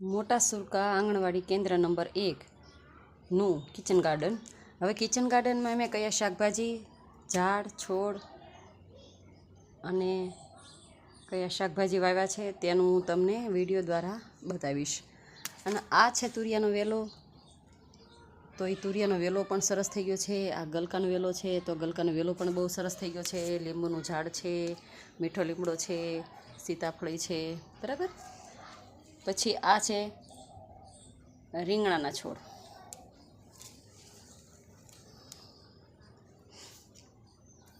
મોટા સુરકા આંગણવાડી કેન્દ્ર નંબર એકનું કિચન ગાર્ડન હવે કિચન ગાર્ડનમાં મેં કયા શાકભાજી? ઝાડ, છોડ અને કયા શાકભાજી વાવ્યા છે તેનું હું તમને વીડિયો દ્વારા બતાવીશ. અને આ છે તુરિયાનો વેલો. તો એ તુરિયાનો વેલો પણ સરસ થઈ ગયો છે. આ ગલકાનો વેલો છે તો ગલકાનો વેલો પણ બહુ સરસ થઈ ગયો છે. લીંબુનું ઝાડ છે, મીઠો લીમડો છે, સીતાફળી છે. બરાબર? પછી આ છે રીંગણાના છોડ.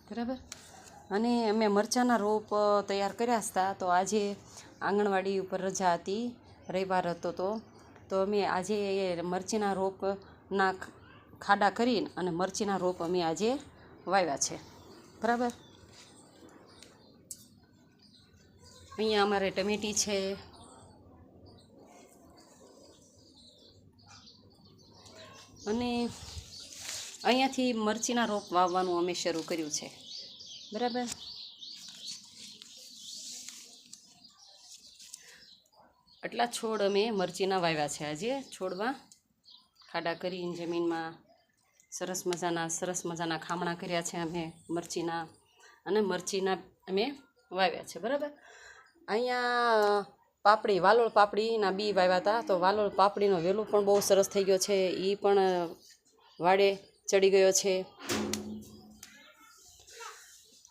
બરાબર? અને અમે મરચાંના રોપ તૈયાર કર્યા હતા તો આજે આંગણવાડી ઉપર રજા હતી, રવિવાર હતો તો. તો અમે આજે એ મરચીના રોપના ખાડા કરીને અને મરચીના રોપ અમે આજે વાવ્યા છે. બરાબર? અહીંયા અમારે ટમેટી છે અને અહીંયાથી મરચીના રોપ વાવવાનું અમે શરૂ કર્યું છે. બરાબર? આટલા છોડ અમે મરચીના વાવ્યા છે આજે છોડમાં ખાડા કરીને જમીનમાં સરસ મજાના સરસ મજાના ખામણા કર્યા છે અમે મરચીના અને મરચીના અમે વાવ્યા છે. બરાબર? અહીંયા પાપડી, વાલોળ પાપડીના બી વાવ્યા હતા. તો વાલોળ પાપડીનો વેલો પણ બહુ સરસ થઈ ગયો છે. એ પણ વાડે ચડી ગયો છે.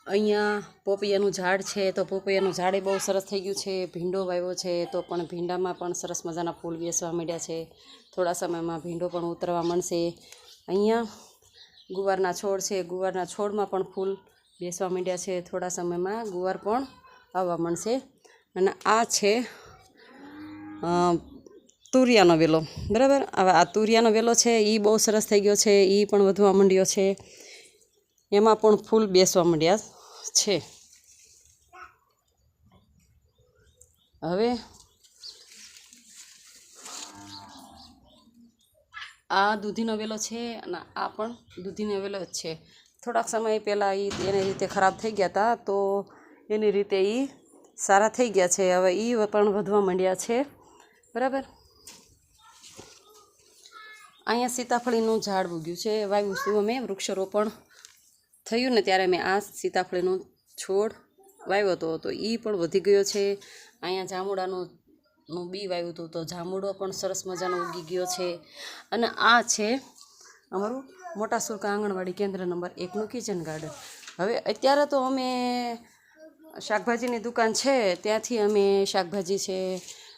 અહીંયા પોપૈયાનું ઝાડ છે. તો પોપૈયાનું ઝાડે બહુ સરસ થઈ ગયું છે. ભીંડો વાવ્યો છે. તો પણ ભીંડામાં પણ સરસ મજાના ફૂલ બેસવા માંડ્યા છે. થોડા સમયમાં ભીંડો પણ ઉતરવા માંડશે. અહીંયા ગુવારના છોડ છે. ગુવારના છોડમાં પણ ફૂલ બેસવા માંડ્યા છે. થોડા સમયમાં ગુવાર પણ આવવા માંડશે. અને આ છે તુરિયાનો વેલો. બરાબર? હવે આ તુરિયાનો વેલો છે, એ બહુ સરસ થઈ ગયો છે, એ પણ વધવા માંડ્યો છે. એમાં પણ ફૂલ બેસવા માંડ્યા છે. હવે આ દૂધીનો વેલો છે અને આ પણ દૂધીનો વેલો જ છે. થોડાક સમય પહેલાં એ એની રીતે ખરાબ થઈ ગયા હતા તો એની રીતે એ સારા થઈ ગયા છે. હવે એ પણ વધવા માંડ્યા છે. બરાબર? અહીંયા સીતાફળીનું ઝાડ ઉગ્યું છે, વાવ્યું હતું અમે, વૃક્ષારોપણ થયું ને ત્યારે મેં આ સીતાફળીનો છોડ વાવ્યો હતો. તો એ પણ વધી ગયો છે. અહીંયા જામુડાનું બી વાવ્યું હતું તો જામુડો પણ સરસ મજાનો ઉગી ગયો છે. અને આ છે અમારું મોટા સુરકા આંગણવાડી કેન્દ્ર નંબર એકનું કિચન ગાર્ડન હવે અત્યારે તો અમે શાકભાજીની દુકાન છે, ત્યાંથી અમે શાકભાજી છે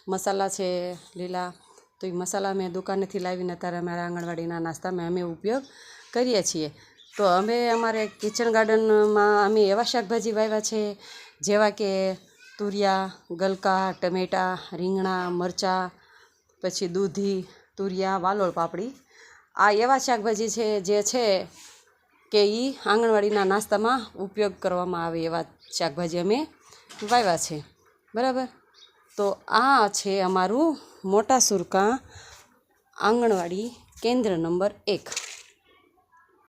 મસાલા છે, લીલા, તો એ મસાલા અમે દુકાનેથી લાવીને અત્યારે અમારા આંગણવાડીના નાસ્તામાં અમે ઉપયોગ કરીએ છીએ. તો અમે અમારે કિચન ગાર્ડનમાં અમે એવા શાકભાજી વાવ્યા છે, જેવા કે તુરિયા, ગલકા, ટમેટા, રીંગણા, મરચાં, પછી દૂધી, તુરિયા, વાલોળ પાપડી. આ એવા શાકભાજી છે જે છે કે એ આંગણવાડીના નાસ્તામાં ઉપયોગ કરવામાં આવે એવા શાકભાજી અમે વાવ્યા છે. બરાબર? તો આ છે અમારું મોટા સુરકા આંગણવાડી કેન્દ્ર નંબર એક.